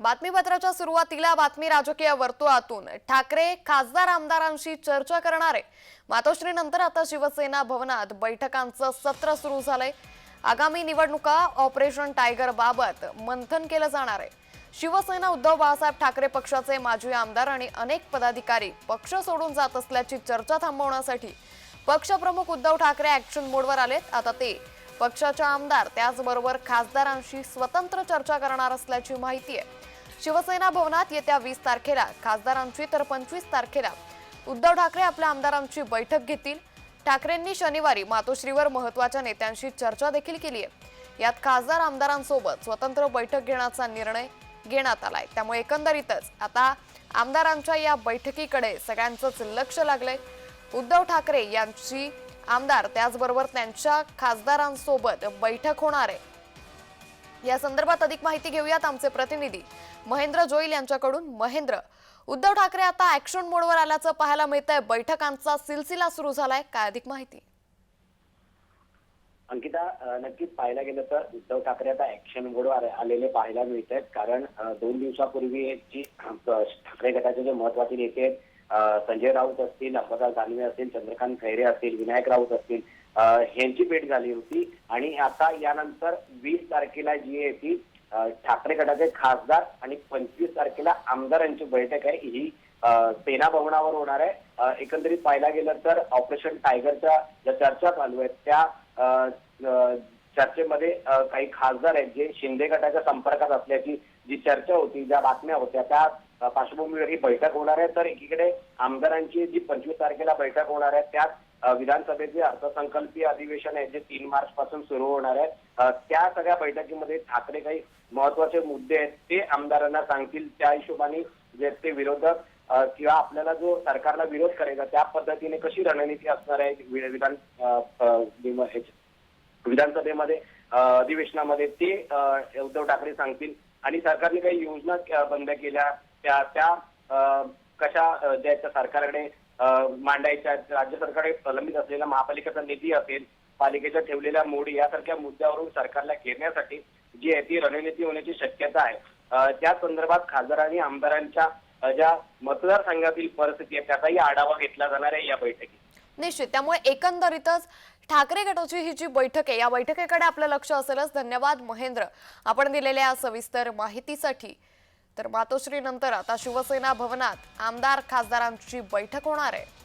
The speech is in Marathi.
बातमीपत्राच्या सुरुवातीला बातमी राजकीय वर्तुळातून. ठाकरे खासदार आमदारांशी चर्चा करणारे. मातोश्रीनंतर आता शिवसेना भवनात बैठकांचं सत्र सुरू झालंय. आगामी निवडणुका ऑपरेशन टायगर बाबत मंथन केलं जाणार आहे. शिवसेना उद्धव बाळासाहेब ठाकरे पक्षाचे माजी आमदार आणि अनेक पदाधिकारी पक्ष सोडून जात असल्याची चर्चा थांबवण्यासाठी पक्षप्रमुख उद्धव ठाकरे ऍक्शन मोडवर आलेत. आता ते पक्षाचे आमदार त्याचबरोबर खासदारांशी स्वतंत्र चर्चा करणार असल्याची माहिती आहे. शिवसेना भवनात येत्या वीस तारखेला खासदारांची तर पंचवीस तारखेला उद्धव ठाकरे आपल्या आमदारांची बैठक घेतील. ठाकरेंनी शनिवारी मातोश्रीवर महत्त्वाच्या नेत्यांशी चर्चा देखील केली आहे. यात खासदार आमदारांसोबत स्वतंत्र बैठक घेण्याचा निर्णय घेण्यात आलाय. त्यामुळे एकंदरीतच आता आमदारांच्या या बैठकीकडे सगळ्यांचंच लक्ष लागलंय. उद्धव ठाकरे यांची आमदार त्याचबरोबर त्यांच्या खासदारांसोबत बैठक होणार आहे. या संदर्भात अधिक माहिती घेऊयात आमचे प्रतिनिधी महेंद्र जोईल यांच्याकडून. महेंद्र उद्धव ठाकरे आता ऍक्शन मोडवर आल्याचं पाहायला मिळतंय. बैठकांचा सिलसिला सुरू झालाय. काय अधिक माहिती? अंकिता नक्कीच पाहायला गेलं तर उद्धव ठाकरे आता ऍक्शन मोडवर आलेले पाहायला मिळत आहेत कारण दोन दिवसापूर्वी जी ठाकरे गटाचे जे महत्त्वाचे नेते आहेत संजय राऊत असतील अंबादास दानवे असतील चंद्रकांत खैरे असतील विनायक राऊत असतील ह्यांची भेट झाली होती. आणि आता यानंतर वीस तारखेला जी आहे ती ठाकरे गटाचे खासदार आणि पंचवीस तारखेला आमदारांची बैठक आहे. ही सेना भवनावर होणार आहे. एकंदरीत पाहायला गेलं तर ऑपरेशन टायगरच्या ज्या चर्चा चालू आहेत त्या चर्चेमध्ये काही खासदार आहेत जे शिंदे गटाच्या संपर्कात असल्याची जी चर्चा होती ज्या बातम्या होत्या त्या पार्श्वभूमीवर ही बैठक होणार आहे. तर एकीकडे आमदारांची जी पंचवीस तारखेला बैठक होणार आहे त्यात विधानसभेचे अर्थसंकल्पीय अधिवेशन आहे जे तीन मार्च पासून सुरू होणार आहे त्या सगळ्या बैठकीमध्ये ठाकरे काही महत्त्वाचे मुद्दे आहेत ते आमदारांना सांगतील. त्या हिशोबाने जे ते विरोधक किंवा आपल्याला जो सरकारला विरोध करायचा त्या पद्धतीने कशी रणनीती असणार आहे विधान विधानसभेमध्ये अधिवेशनामध्ये ते उद्धव ठाकरे सांगतील. आणि सरकारने काही योजना बंद केल्या त्या त्या कशा द्यायच्या सरकारकडे मांडायच्या राज्य सरकारकडे प्रलंबित असलेला महापालिकेचा निधी असेल पालिकेच्या ठेवलेल्या मोडी यासारख्या मुद्द्यावरून सरकारला घेण्यासाठी जी आहे ती रणनीती होण्याची शक्यता आहे. त्या संदर्भात खासदार आणि आमदारांच्या ज्या मतदारसंघातील परिस्थिती आहे त्याचाही आढावा घेतला जाणार आहे या बैठकीत. निश्चित. त्यामुळे एकंदरीतच ठाकरे गटाची ही जी बैठक आहे या बैठकीकडे आपलं लक्ष असेलच. धन्यवाद महेंद्र. आपण दिलेल्या सविस्तर माहितीसाठी तर मातोश्रीनंतर आता शिवसेना भवनात आमदार खासदारांची बैठक होणार आहे.